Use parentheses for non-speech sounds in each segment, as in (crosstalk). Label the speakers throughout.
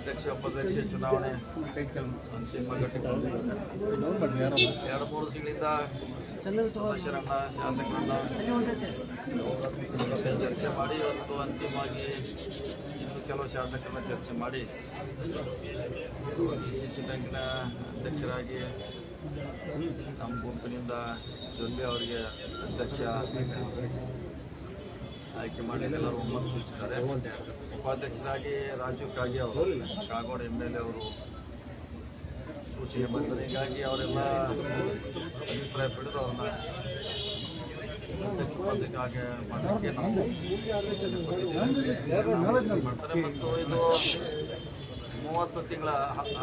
Speaker 1: ಅಧ್ಯಕ್ಷ, ಉಪಾಧ್ಯಕ್ಷ ಚುನಾವಣೆ ಅಂತಿಮ ಘಟಕ ಎರಡು ಮೂರು ತಿಂಗಳಿಂದ ಸದಸ್ಯರನ್ನ, ಶಾಸಕರನ್ನ ಚರ್ಚೆ ಮಾಡಿ ಇವತ್ತು ಅಂತಿಮವಾಗಿ ಇನ್ನು ಕೆಲವು ಶಾಸಕರನ್ನ ಚರ್ಚೆ ಮಾಡಿ. ಡಿ ಸಿ ಸಿ ಬ್ಯಾಂಕ್ನ ಅಧ್ಯಕ್ಷರಾಗಿ ನಮ್ಮ ಗುಂಪಿನಿಂದ ಜೊಂಬೆ ಅವರಿಗೆ ಅಧ್ಯಕ್ಷ ಆಯ್ಕೆ ಮಾಡಿ ಎಲ್ಲರೂ ಒಮ್ಮತ ಸೂಚಿಸಿದ್ದಾರೆ. ಉಪಾಧ್ಯಕ್ಷರಾಗಿ ರಾಜೀವ್ ಕಾಗೆ ಅವರು ಕಾಗೋಡ ಎಂ ಎಲ್ ಎ ಅವರು ಸೂಚನೆ ಮಾಡಿದ್ದಾರೆ ಹೀಗಾಗಿ ಅವರೆಲ್ಲ ಅಭಿಪ್ರಾಯ ಪಡೆದು ಅವ್ರನ್ನ ಅಧ್ಯಕ್ಷ ಉಪಾಧ್ಯಕ್ಷ ಹಾಗೆ ಮಾಡಲಿಕ್ಕೆ ನಾವು ಮಾಡ್ತಾರೆ. ಮತ್ತು ಇದು ಮೂವತ್ತು ತಿಂಗಳ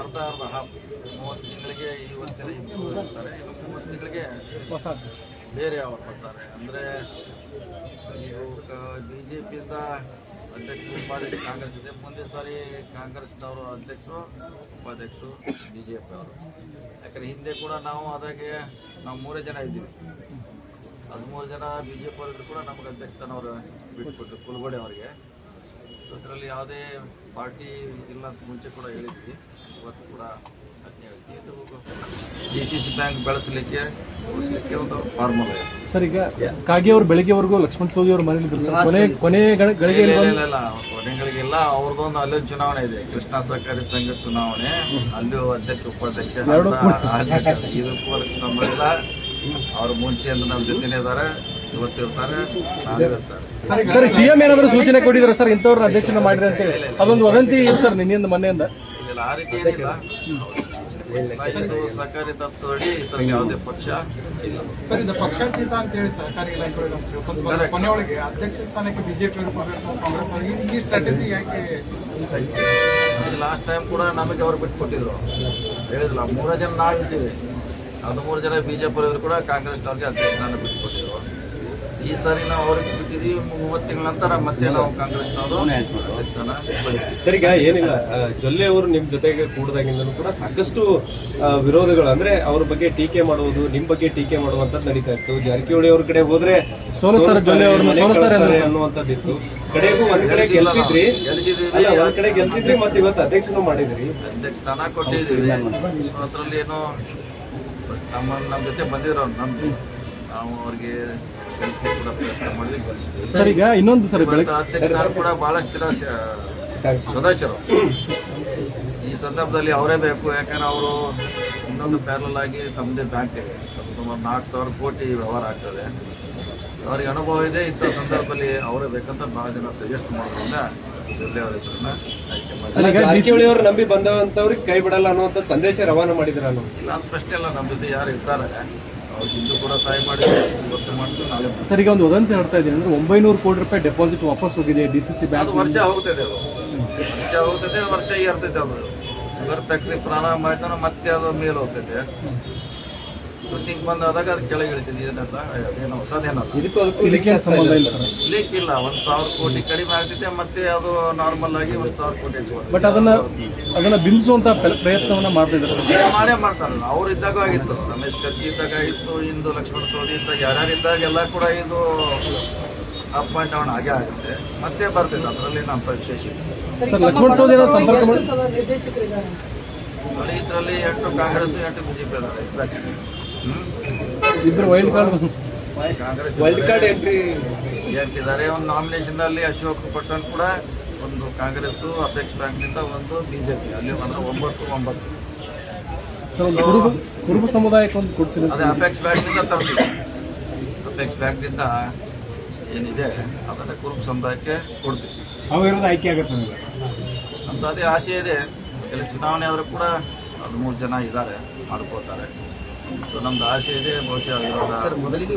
Speaker 1: ಅರ್ಧ ಅರ್ಧ ಹಾಫ್ ಮೂವತ್ತು ತಿಂಗಳಿಗೆ ಇವತ್ತಿನ ಇಬ್ಬರು ಇನ್ನು ಮೂವತ್ತು ತಿಂಗಳಿಗೆ ಬೇರೆ ಅವರು ಬರ್ತಾರೆ ಅಂದರೆ ನೀವು ಬಿ ಜೆ ಪಿಯಿಂದ ಅಧ್ಯಕ್ಷರು ಉಪಾಧ್ಯಕ್ಷ ಕಾಂಗ್ರೆಸ್ ಇದೆ. ಮುಂದೆ ಸಾರಿ ಕಾಂಗ್ರೆಸ್ನವರು ಅಧ್ಯಕ್ಷರು, ಉಪಾಧ್ಯಕ್ಷರು ಬಿ ಜೆ ಪಿ ಅವರು. ಯಾಕಂದರೆ ಹಿಂದೆ ಕೂಡ ನಾವು ಅದಾಗೆ ನಾವು ಮೂರೇ ಜನ ಇದ್ದೀವಿ. ಹದಿಮೂರು ಜನ ಬಿ ಜೆ ಪಿ ಅವರಿದ್ರು ಕೂಡ ನಮಗೆ ಅಧ್ಯಕ್ಷತನವರು ಬಿಟ್ಬಿಟ್ರು, ಕುಲಗೋಡೆ ಅವರಿಗೆ. ಸೊ ಅದರಲ್ಲಿ ಯಾವುದೇ ಪಾರ್ಟಿ ಇಲ್ಲ ಅಂತ ಮುಂಚೆ ಕೂಡ ಹೇಳಿದ್ವಿ. ಇವತ್ತು ಕೂಡ ಅದನ್ನೇ ಹೇಳ್ತೀವಿ. ಇದು ಡಿ ಸಿ ಸಿ ಬ್ಯಾಂಕ್ ಬೆಳೆಸಲಿಕ್ಕೆ ಉಳಿಸಲಿಕ್ಕೆ ಒಂದು ಫಾರ್ಮುಲಾ ಇದೆ
Speaker 2: ಸರ್ ಈಗ ಕಾಗೆ ಅವರು ಬೆಳಿಗ್ಗೆವರೆಗೂ ಲಕ್ಷ್ಮಣ್ ಸೋದಿ ಅವರು ಮನೆಯಲ್ಲಿ ಸರ್. ಕೊನೆ ಕೊನೆ ಗಳ- ಗಳಿಗೆ
Speaker 1: ಇಲ್ಲ ಇಲ್ಲ ಇಲ್ಲ ಕೊನೆಗಳಿಗೆಲ್ಲ ಅವ್ರದ್ದೊಂದು ಚುನಾವಣೆ ಇದೆ. ಕೃಷ್ಣ ಸಹಕಾರಿ ಸಂಘ ಚುನಾವಣೆ. ಅಲ್ಲೂ ಅಧ್ಯಕ್ಷ ಉಪಾಧ್ಯಕ್ಷ ಅಂತ ಆಗ್ಲಿಕ್ಕೆ ಇದಕ್ಕೂ ಅದಕ್ಕೆ ಸಂಬಂಧ ಅವ್ರ ಅವ್ರು ಮುಂಚೆಯಿಂದ ನಮ್ಮ ಜೊತೆನೇ ಇದ್ದಾರೆ. ಇವತ್ತು ಇರ್ತಾರೆ ನಾಳೆ ಇರ್ತಾರೆ
Speaker 2: ಸರ್ ಸಿಎಂ ಏನಾದರೂ ಸೂಚನೆ ಕೊಟ್ಟಿದ್ರು ಸರ್ ಇಂಥವ್ರನ್ನ ಅಧ್ಯಕ್ಷನ ಮಾಡಿದ್ರೆ ಅಂತ ಹೇಳಿ. ಅದೊಂದು ವದಂತಿ ಇದೆ ಸರ್ ನಿನ್ನಿಂದ ಮೊನ್ನೆಯಿಂದ.
Speaker 1: ಇಲ್ಲ ಆ ರೀತಿ ಏನಿಲ್ಲ. ಇದು ಸಹಕಾರಿ ತತ್ವದಡಿ ಇದ್ರಲ್ಲಿ ಯಾವುದೇ ಪಕ್ಷ ಇಲ್ಲ.
Speaker 3: ಸರ್ ಇದು ಪಕ್ಷಾತೀತ ಅಂತ ಹೇಳಿ ಸರ್ಕಾರಿ ಇಲಾಖೆ. ಕೊನೆಯೊಳಗೆ ಅಧ್ಯಕ್ಷ ಸ್ಥಾನಕ್ಕೆ ಬಿಜೆಪಿ ಕಾಂಗ್ರೆಸ್ ಅವ್ರಿಗೆ ಈ ಸ್ಟ್ರಾಟಜಿ ಯಾಕೆ
Speaker 1: ಲಾಸ್ಟ್ ಟೈಮ್ ಕೂಡ ನಮಗೆ ಅವ್ರು ಬಿಟ್ಕೊಟ್ಟಿದ್ರು. ಹೇಳಿದ್ರು ಮೂರ ಜನ ನಾವಿದ್ದೀವಿ. ಹದಿಮೂರು ಜನ ಬಿಜೆಪಿ ಅವರು ಕೂಡ ಕಾಂಗ್ರೆಸ್ನವ್ರಿಗೆ ಅಧ್ಯಕ್ಷ ಸ್ಥಾನ ಬಿಟ್ಕೊಟ್ಟಿದ್ರು. ಈ ಸಾರಿ ನಾವು ಅವ್ರಿಗೆ ಬಿಟ್ಟಿದ್ದೀವಿ. ಮೂವತ್ತು ತಿಂಗಳ ನಂತರ ಮತ್ತೆ ನಾವು
Speaker 4: ಕಾಂಗ್ರೆಸ್ ಸರಿಗ ಏನಿಲ್ಲ. ಜೊಲ್ಲೆ ಅವರು ನಿಮ್ ಜೊತೆಗೆ ಕೂಡದಾಗಿಂದಲೂ ಕೂಡ ಸಾಕಷ್ಟು ವಿರೋಧಗಳು. ಅಂದ್ರೆ ಅವ್ರ ಬಗ್ಗೆ ಟೀಕೆ ಮಾಡುವುದು ನಿಮ್ ಬಗ್ಗೆ ಟೀಕೆ ಮಾಡುವಂತದ್ದು ನಡೀತಾ ಇತ್ತು. ಜಾರಕಿಹೊಳಿ ಅವ್ರ ಕಡೆ ಹೋದ್ರೆ ಅನ್ನುವಂಥದ್ದು ಅನ್ನುವಂಥದ್ದಿತ್ತು ಕಡೆಗೂ ಒಂದ್ ಕಡೆ ಗೆಲ್ಸಿದ್ರಿ. ಒಂದ್ ಕಡೆ ಗೆಲ್ಸಿದ್ರಿ ಮತ್ತೆ ಇವತ್ತು ಅಧ್ಯಕ್ಷನು ಮಾಡಿದ್ರಿ.
Speaker 1: ಅಧ್ಯಕ್ಷ ಸ್ಥಾನ ಕೊಟ್ಟಿದ್ದೀವಿ. ಅದ್ರಲ್ಲಿ ಏನೋ ನಮ್ಮ ನಮ್ಮ ಜೊತೆ ಬಂದಿದ್ರು ನಮ್ಗೆ. ನಾವು ಅವ್ರಿಗೆ ಕೂಡ ಪ್ರಯತ್ನ
Speaker 2: ಸರ್ ಈಗ ಇನ್ನೊಂದು ಸರ್ ಬೆಳಗ್ಗೆ
Speaker 1: ಇವತ್ತು ಅಧ್ಯಕ್ಷರು ಕೂಡ ಬಹಳಷ್ಟು ಜನ ಶ- ಸದಸ್ಯರು. ಈ ಸಂದರ್ಭದಲ್ಲಿ ಅವರೇ ಬೇಕು ಯಾಕಂದ್ರೆ ಅವರು ಇನ್ನೊಂದು ಪ್ಯಾರಲ್ ಆಗಿ ತಮ್ಮದೇ ಬ್ಯಾಂಕ್ ಇದೆ. ತಮ್ಮ ಸುಮಾರು ನಾಲ್ಕು ಸಾವಿರ ಕೋಟಿ ವ್ಯವಹಾರ ಆಗ್ತದೆ. ಅವ್ರಿಗೆ ಅನುಭವ ಇದೆ ಇಂಥ ಸಂದರ್ಭದಲ್ಲಿ ಅವರೇ ಬೇಕಂತ ಬಹಳ ಜನ ಸಜೆಸ್ಟ್ ಮಾಡೋದ್ರಿಂದ ಜಿಲ್ಲೆ ಅವರ ಹೆಸರನ್ನ ಆಯ್ಕೆ ಮಾಡಿ.
Speaker 2: ಸರ್, ಈಗ
Speaker 4: ಜಾರಕಿಹೊಳಿ ಅವರು ನಂಬಿ ಬಂದವಂತವ್ರಿಗೆ ಕೈ ಬಿಡಲ್ಲ ಅನ್ನುವಂತ ಸಂದೇಶ ರವಾನೆ ಮಾಡಿದ್ರ ನಾನು
Speaker 1: ಇಲ್ಲ ಅಂತ ಪ್ರಶ್ನೆ ಇಲ್ಲ ನಮ್ಮ ಜೊತೆ ಯಾರು ಇರ್ತಾರೆ. ಅವ್ರು ಇಂದು ಕೂಡ ಸಹಾಯ ಮಾಡಿದ್ರು ಇವತ್ತು ಮಾಡ್ತೀವಿ ನಾಳೆ ಮಾಡ್ತೀವಿ.
Speaker 2: ಸರ್ ಈಗ ಒಂದು ವದಂತಿ ಹೇಳ್ತಾ ಇದ್ದೀನಿ ಅಂದ್ರೆ ಒಂಬೈನೂರು ಕೋಟಿ ರೂಪಾಯಿ ಡೆಪಾಸಿಟ್ ವಾಪಸ್ ಹೋಗಿದೆ ಡಿ ಸಿ ಸಿ
Speaker 1: ಅದು
Speaker 2: ಬ್ಯಾಂಕ್
Speaker 1: ವರ್ಷ ಹೋಗ್ತದೆ ಅದು. ವರ್ಷ ಹೋಗ್ತದೆ ವರ್ಷ ಏರ್ತೈತೆ ಅದು. ಶುಗರ್ ಫ್ಯಾಕ್ಟ್ರಿ ಪ್ರಾರಂಭ ಆಯ್ತಾನ ಮತ್ತೆ ಅದು ಮೇಲೆ ಹೋಗ್ತೈತೆ. ಕೃಷಿಗೆ ಬಂದಾದಾಗ ಅದು ಕೆಳಗೆ ಇಳಿತೀನಿ ಇದನ್ನೆಲ್ಲ ಅದೇನು ಹೊಸದೇನಲ್ಲ
Speaker 4: ಇದಕ್ಕೂ ಅದಕ್ಕೂ
Speaker 2: ಸಂಬಂಧ ಇಲ್ಲ ಸರ್.
Speaker 1: ಲೀಕ್ ಇಲ್ಲ ಒಂದ್ ಸಾವಿರ ಕೋಟಿ ಕಡಿಮೆ ಆಗ್ತೈತೆ ಮತ್ತೆ ಅದು ನಾರ್ಮಲ್ ಆಗಿ ಒಂದ್ ಸಾವಿರ ಕೋಟಿ
Speaker 2: ಬಟ್ ಅದನ್ನ ಅದನ್ನ ಬಿಂಬಿಸುವಂತ ಪ್ರ- ಪ್ರಯತ್ನವನ್ನ ಮಾಡ್ತಿದ್ದಾರೆ
Speaker 1: ಮಾಡೇ ಮಾಡ್ತಾರಲ್ಲ ಅವ್ರು ಇದ್ದಾಗ ಆಗಿತ್ತು ರಮೇಶ್ ಕತ್ತಿ ಇದ್ದಾಗ ಆಗಿತ್ತು ಇಂದು ಲಕ್ಷ್ಮಣ ಸೋದಿ ಇದ್ದಾಗ ಯಾರ್ಯಾರು ಇದ್ದಾಗ ಎಲ್ಲ ಕೂಡ ಇದು ಅಪ್ ಅಂಡ್ ಡೌನ್ ಆಗೇ ಆಗುತ್ತೆ. ಮತ್ತೆ ಬರ್ಸಿಲ್ಲ ಅದರಲ್ಲಿ ನಮ್ಮ ವಿಶೇಷ ಲಕ್ಷ್ಮಣ
Speaker 2: ಸರ್ ಲಕ್ಷ್ಮಣ್ ಸೋದಿ ಸಂಪರ್ಕ
Speaker 1: ನೋಡಿ ಇದರಲ್ಲಿ ಎಂಟು ಕಾಂಗ್ರೆಸ್ ಎಂಟು ಬಿಜೆಪಿ ಅದಾರೆ ಎಕ್ಸಾಕ್ಟ್
Speaker 2: ಇಬ್ರು wild card
Speaker 1: Congress
Speaker 4: wild card entry
Speaker 1: ಎಂಟಿದ್ದಾರೆ ಒಂದು ನಾಮಿನೇಷನ್ ಅಲ್ಲಿ ಅಶೋಕ್ ಪಟ್ಟಣ್ ಕೂಡ ಒಂದು ಕಾಂಗ್ರೆಸ್ ಅಪೆಕ್ಸ್ ಬ್ಯಾಂಕ್ನಿಂದ ಒಂದು ಬಿಜೆಪಿ ಅಲ್ಲಿ ಬಂದ್ರೆ ಒಂಬತ್ತು ಒಂಬತ್ತು.
Speaker 2: ಕುರುಬ ಕುರುಬ ಸಮುದಾಯಕ್ಕೆ ಒಂದು ಕೊಡ್ತೀನಿ
Speaker 1: ಅದೇ ಅಪೆಕ್ಸ್ ಬ್ಯಾಂಕ್ನಿಂದ ತರ್ತೀವಿ. ಅಪೆಕ್ಸ್ ಬ್ಯಾಂಕ್ನಿಂದ ಏನಿದೆ ಅದನ್ನು ಕುರುಬ ಸಮುದಾಯಕ್ಕೆ ಕೊಡ್ತೀವಿ.
Speaker 3: ಅವಿರೋಧ ಆಯ್ಕೆ ಆಗುತ್ತೆ
Speaker 1: ಅಂತ ಅದೇ ಆಸೆ ಇದೆ. ಕೆಲವು ಚುನಾವಣೆ ಆದರೂ ಕೂಡ ಹದಿಮೂರು ಜನ ಇದ್ದಾರೆ ಮಾಡ್ಕೋತಾರೆ ಸೊ ನಮ್ದು ಆಸೆ ಇದೆ ಬಹುಶಃ
Speaker 5: ಸರ್ ಮೊದಲಿಗೆ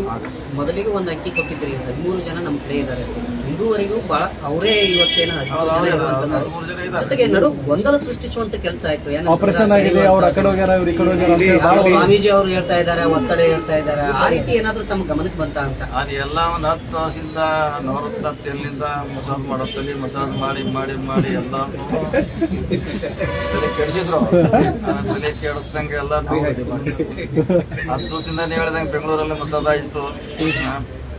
Speaker 5: ಮೊದಲಿಗೆ ಒಂದು ಅಕ್ಕಿ ಕೊಟ್ಟಿದ್ರಿ ಹದಿಮೂರು ಜನ ನಮ್ಮ ಕಡೆ ಇದ್ದಾರೆ. ಇದುವರೆಗೂ ಬಹಳ ಅವರೇ ಇವತ್ತೇನ ಜೊತೆಗೆ ನಡು ಗೊಂದಲ ಸೃಷ್ಟಿಸುವಂತ ಕೆಲಸ ಆಯ್ತು.
Speaker 2: ಆಪರೇಷನ್ ಆಗಿದೆ ಅವ್ರ ಆ ಕಡೆ ಹೋಗ್ಯಾರ ಇವ್ರು ಈ ಕಡೆ ಹೋಗ್ಯಾರ
Speaker 5: ಸ್ವಾಮೀಜಿ ಅವರು ಹೇಳ್ತಾ ಇದ್ದಾರೆ ಒತ್ತಡ ಹೇಳ್ತಾ ಇದ್ದಾರೆ. ಆ ರೀತಿ ಏನಾದ್ರೂ ತಮ್ಮ ಗಮನಕ್ಕೆ ಬಂತ ಅಂತ?
Speaker 1: ಅದು ಎಲ್ಲ ಒಂದು ಹತ್ತು ವರ್ಷದಿಂದ ನವರತ್ನ ತೆಲ್ಲಿಂದ ಮಸಾಜ್ ಮಾಡೋತ್ತಲ್ಲಿ ಮಸಾಜ್ ಮಾಡಿ ಮಾಡಿ ಮಾಡಿ ಎಲ್ಲಾನು ತಲೆ ಕೆಡಿಸಿದ್ರು ತಲೆ ಕೆಡಿಸ್ದಂಗೆ ಎಲ್ಲ ಹತ್ತು ನೀವು ಹೇಳ್ದಂಗೆ ಬೆಂಗಳೂರಲ್ಲಿ ಮಸಾಜ್ ಆಯಿತು.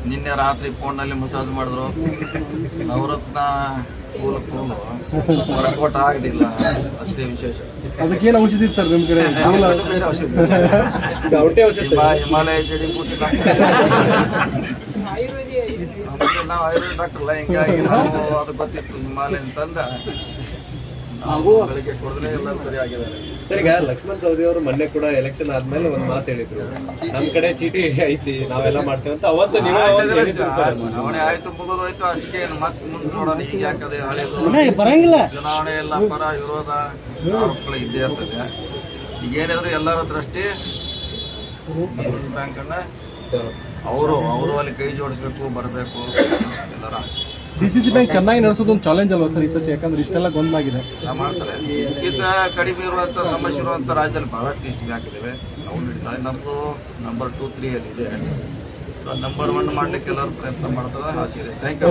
Speaker 1: ನಿನ್ನೆ ರಾತ್ರಿ ಫೋನ್ನಲ್ಲಿ ಮಸಾಜ್ ಮಾಡಿದ್ರು. ನವರತ್ನ ಕೂಲ್ ಕೂಲು ವರ್ಕೌಟ್ ಆಗಲಿಲ್ಲ. ಅಷ್ಟೇ ವಿಶೇಷ.
Speaker 2: ಅದಕ್ಕೇನು ಔಷಧಿ ಇತ್ತು ಸರ್ ನಿಮ್ ಕಡೆ? (laughs)
Speaker 1: ಬೇರೆ ಔಷಧಿ
Speaker 4: ಔಷಧಿ (laughs) ಔಷಧಿ.
Speaker 1: ಹಿಮ- ಹಿಮಾಲಯ ಜಡಿ ಬೂಟಿ ನಾವು ಆಯುರ್ವೇದ ಡಾಕ್ಟರ್ ಅಲ್ಲ ಹಿಂಗಾಗಿ ನಾವು ಅದು ಗೊತ್ತಿತ್ತು ಹಿಮಾಲಯ ಅಂತಂದ ನಾವು ಬೆಳಿಗ್ಗೆ ಕುಡಿದ್ರೆ ಎಲ್ಲ ಸರಿ ಆಗಿದ್ದಾರೆ
Speaker 4: ಸರ್ ಈಗ ಲಕ್ಷ್ಮಣ್ ಸವದಿ ಅವರು ಮೊನ್ನೆ ಕೂಡ ಎಲೆಕ್ಷನ್ ಆದ್ಮೇಲೆ ಒಂದ್ ಮಾತು ಹೇಳಿದ್ರು. ನಮ್ ಕಡೆ ಚೀಟಿ ಐತಿ ನಾವೆಲ್ಲ ಮಾಡ್ತೇವೆ ಅಂತ. ಅವತ್ತು.
Speaker 1: ಚುನಾವಣೆ ಆಯ್ತು ಮುಗಿದೋಯ್ತು ಅಷ್ಟೇ ಮತ್ತೆ ಮುಂದೆ ನೋಡೋಣ ಈಗ ಯಾಕದೆ ಹಳೆದು. ಬರಂಗಿಲ್ಲ. ಚುನಾವಣೆ ಎಲ್ಲ ಪರ ವಿರೋಧ ಆರೋಪಗಳು ಇದ್ದೇ ಇರ್ತದೆ. ಈಗ ಏನಿದ್ರು ಎಲ್ಲರ ದೃಷ್ಟಿ ಬ್ಯಾಂಕ್ ಅನ್ನ ಅವರು ಅವರು ಅಲ್ಲಿ ಕೈ ಜೋಡಿಸ್ಬೇಕು ಬರಬೇಕು ಎಲ್ಲರ ಆಸೆ.
Speaker 2: ಡಿ ಸಿ ಸಿ ಬ್ಯಾಂಕ್ ಚೆನ್ನಾಗಿ ನಡೆಸೋದು ಒಂದು ಚಾಲೆಂಜ್ ಅಲ್ವಾ ಸರ್ ಈ ಸತಿ ಯಾಕಂದ್ರೆ ಇಷ್ಟೆಲ್ಲ ಗೊಂದಲಾಗಿದೆ.
Speaker 1: ಎಲ್ಲ ಮಾಡ್ತಾರೆ. ಇದಕ್ಕಿಂತ ಕಡಿಮೆ ಇರುವಂತ ಸಮಸ್ಯೆ ಇರುವಂತ ರಾಜ್ಯದಲ್ಲಿ ಬಹಳಷ್ಟು ಡಿ ಸಿ ಬ್ಯಾಂಕ್ ಇದಾವೆ. ನಾವು ನಡೀತಾ ನಮ್ಮದು ನಂಬರ್ ಟೂ ತ್ರೀ ಅಲ್ಲಿ ಇದೆ. ಸೊ ನಂಬರ್ ಒನ್ ಮಾಡ್ಲಿಕ್ಕೆ ಎಲ್ಲರೂ ಪ್ರಯತ್ನ ಮಾಡ್ತಾರೆ. ಆಸೆ ಇದೆ ಥ್ಯಾಂಕ್ ಯು